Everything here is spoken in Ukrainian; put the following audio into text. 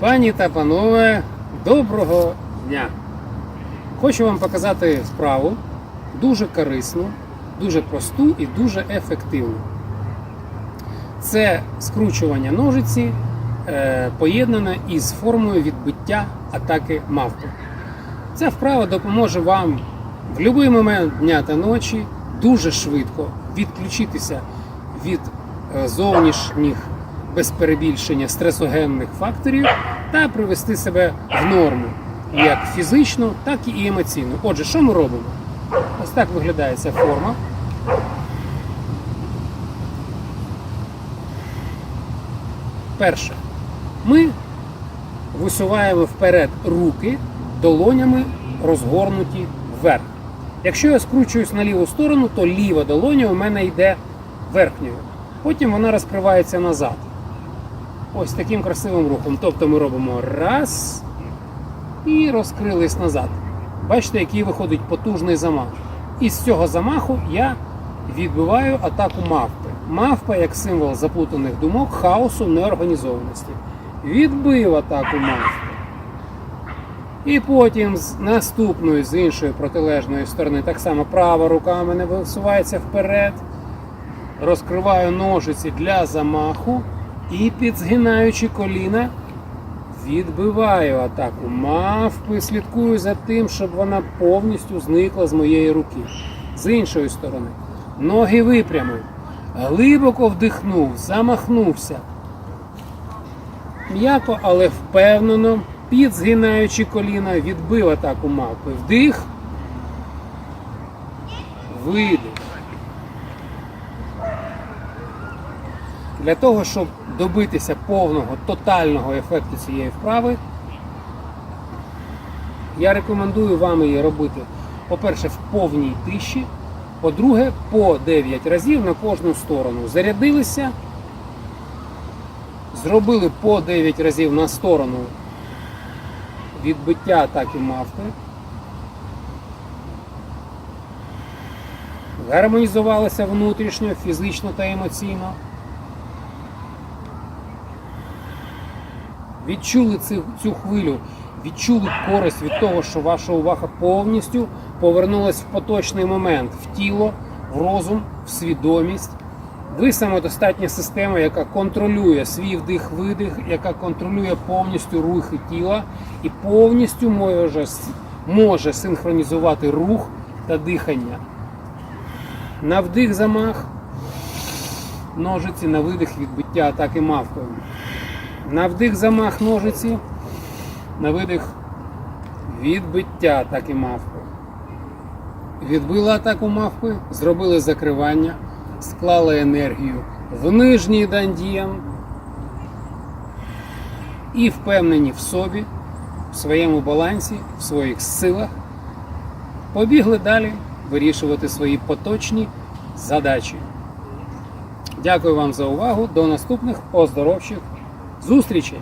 Пані та панове, доброго дня! Хочу вам показати вправу дуже корисну, дуже просту і дуже ефективну. Це скручування ножиці е, поєднане із формою відбиття атаки мавпи. Ця вправа допоможе вам в будь-який момент дня та ночі дуже швидко відключитися від е, зовнішніх без перебільшення стресогенних факторів та привести себе в норму як фізично, так і емоційно. Отже, що ми робимо? Ось так виглядає ця форма. Перше, ми висуваємо вперед руки, долонями розгорнуті вверх. Якщо я скручуюсь на ліву сторону, то ліва долоня у мене йде верхньою. Потім вона розкривається назад. Ось таким красивим рухом. Тобто ми робимо раз і розкрились назад. Бачите, який виходить потужний замах. І з цього замаху я відбиваю атаку мавпи. Мавпа як символ заплутаних думок, хаосу, неорганізованості. Відбив атаку мавпи. І потім з наступної, з іншої протилежної сторони, так само права рука мене висувається вперед. Розкриваю ножиці для замаху і підзгинаючи коліна, відбиваю атаку мавпи, слідкую за тим, щоб вона повністю зникла з моєї руки. З іншої сторони, ноги випрямив, глибоко вдихнув, замахнувся. М'яко, але впевнено, підзгинаючи коліна, відбив атаку мавпи. Вдих, видих. Для того, щоб добитися повного тотального ефекту цієї вправи, я рекомендую вам її робити, по-перше, в повній тиші, по-друге, по 9 разів на кожну сторону. Зарядилися, зробили по 9 разів на сторону відбиття атаки мавпи. Гармонізувалися внутрішньо, фізично та емоційно. Відчули цю, цю хвилю, відчули користь від того, що ваша увага повністю повернулась в поточний момент, в тіло, в розум, в свідомість. Ви самодостатня система, яка контролює свій вдих-видих, яка контролює повністю рухи тіла і повністю може, може синхронізувати рух та дихання. На вдих замах, ножиці на видих відбиття атаки мавкою. На вдих замах ножиці, на видих відбиття атаки мавпи. Відбили атаку мавпи, зробили закривання, склали енергію в нижній дандіян і впевнені в собі, в своєму балансі, в своїх силах. Побігли далі вирішувати свої поточні задачі. Дякую вам за увагу. До наступних оздоровчих зустрічей!